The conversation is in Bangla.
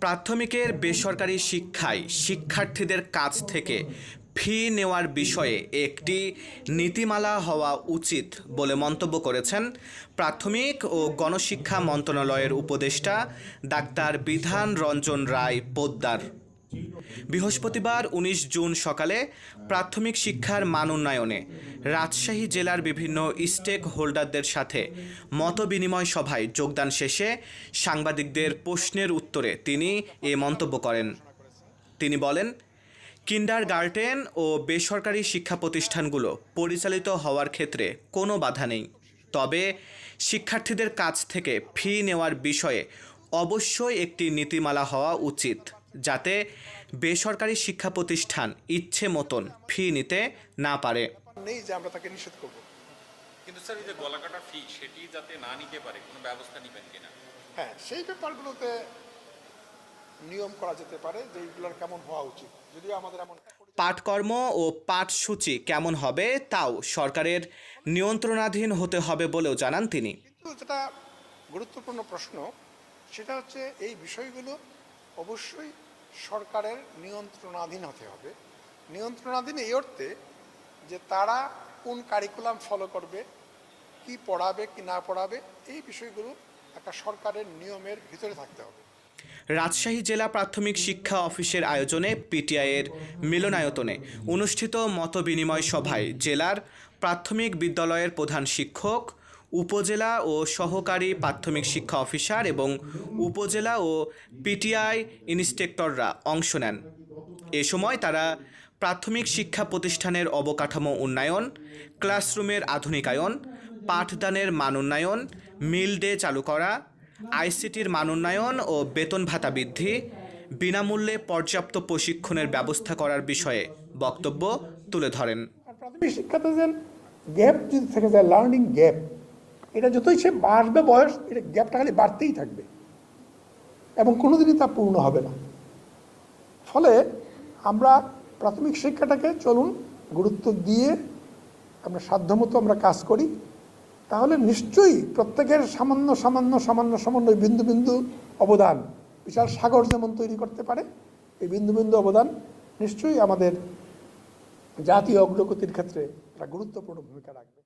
প্রাথমিকের বেসরকারি শিক্ষায় শিক্ষার্থীদের কাছ থেকে ফি নেওয়ার বিষয়ে একটি নীতিমালা হওয়া উচিত বলে মন্তব্য করেছেন প্রাথমিক ও গণশিক্ষা মন্ত্রণালয়ের উপদেষ্টা ডাক্তার বিধান রঞ্জন রায় পোদ্দার। বৃহস্পতিবার উনিশ জুন সকালে প্রাথমিক শিক্ষার মান উন্নয়নে রাজশাহী জেলার বিভিন্ন স্টেক হোল্ডারদের সাথে মতবিনিময় সভায় যোগদান শেষে সাংবাদিকদের প্রশ্নের উত্তরে তিনি এ মন্তব্য করেন। তিনি বলেন কিন্ডার গার্ডেন ও বেসরকারি শিক্ষা প্রতিষ্ঠানগুলো পরিচালিত হওয়ার ক্ষেত্রে কোনো বাধা নেই। তবে শিক্ষার্থীদের কাছ থেকে ফি নেওয়ার বিষয়ে অবশ্যই একটি নীতিমালা হওয়া উচিত। যাতে বেসরকারি শিক্ষা প্রতিষ্ঠান ইচ্ছে মতন ফি নিতে না পারে। নেই যে আমরা তাকে নিষেধ করব। কিন্তু স্যার ওই যে গলাকাটা ফি সেটি যাতে না নিতে পারে কোনো ব্যবস্থা নেবেন কিনা? হ্যাঁ সেই ব্যাপারগুলোতে নিয়ম করা যেতে পারে কেমন হওয়া উচিত। যদিও আমাদের এমন পাঠকর্ম ও পাঠসূচি কেমন হবে তাও সরকারের নিয়ন্ত্রণাধীন হতে হবে বলেও জানান তিনি। কিন্তু যেটা গুরুত্বপূর্ণ প্রশ্ন সেটা হচ্ছে এই বিষয়গুলো অবশ্যই সরকারের নিয়ন্ত্রণাধীন হতে হবে। নিয়ন্ত্রণাধীন এই অর্থে যে তারা কোন কারিকুলাম ফলো করবে, কি পড়াবে, কি না পড়াবে, এই বিষয়গুলো একটা সরকারের নিয়মের ভিতরে থাকতে হবে। রাজশাহী জেলা প্রাথমিক শিক্ষা অফিসের আয়োজনে পিটিআইয়ের মিলনায়তনে অনুষ্ঠিত মতবিনিময় সভায় জেলার প্রাথমিক বিদ্যালয়ের প্রধান শিক্ষক উপজেলা ও সহকারী প্রাথমিক শিক্ষা অফিসার এবং উপজেলা ও পিটিআই ইন্সট্রাক্টররা অংশ নেন। এ সময় তারা প্রাথমিক শিক্ষা প্রতিষ্ঠানের অবকাঠামো উন্নয়ন, ক্লাসরুমের আধুনিকায়ন, পাঠদানের মান উন্নয়ন, মিল ডে চালু করা, আইসিটির মান উন্নয়ন ও বেতন ভাতা বৃদ্ধি, বিনামূল্যে পর্যাপ্ত প্রশিক্ষণের ব্যবস্থা করার বিষয়ে বক্তব্য তুলে ধরেন। প্রাথমিক শিক্ষাতে যে গ্যাপ যদি থেকে যায় লার্নিং গ্যাপ এটা যতই সে বাড়বে বয়স, এটা গ্যাপটা খালি বাড়তেই থাকবে। এবং কোনোদিনই তা পূর্ণ হবে না। ফলে আমরা প্রাথমিক শিক্ষাটাকে চলুন গুরুত্ব দিয়ে আমরা সাধ্যমতো আমরা কাজ করি। তাহলে নিশ্চয়ই প্রত্যেকের সামান্য সামান্য সামান্য সামান্য বিন্দু বিন্দু অবদান, বিশাল সাগর যেমন তৈরি করতে পারে, এই বিন্দু বিন্দু অবদান নিশ্চয়ই আমাদের জাতীয় অগ্রগতির ক্ষেত্রে একটা গুরুত্বপূর্ণ ভূমিকা রাখবে।